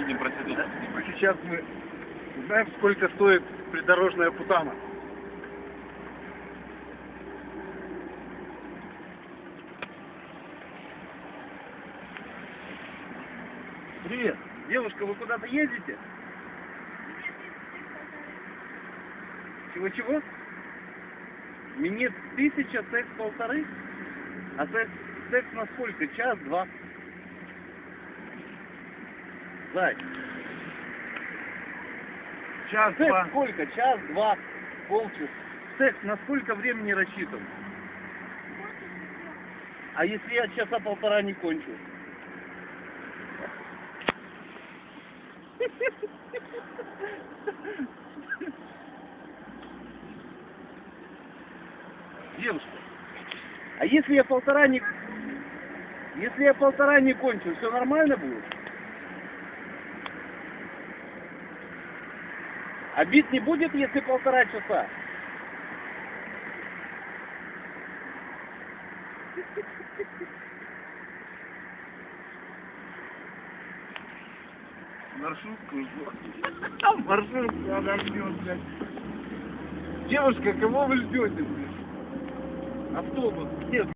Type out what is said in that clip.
Едем процедуру. Сейчас мы знаем, сколько стоит придорожная путана. Привет. Девушка, вы куда-то ездите? Чего-чего? Минет тысяча, секс полторы? А секс, секс на сколько? Час, два? Зай. Час, Секс два. сколько? Час, два, полчаса. Секс на сколько времени рассчитан? А если я часа полтора не кончу? Девушка, а если я полтора не... Если я полтора не кончу, все нормально будет? Обид не будет, если полтора часа? Маршрутку жду. Маршрутку она ждет, блядь. Девушка, кого вы ждете, блядь? Автобус. Нет,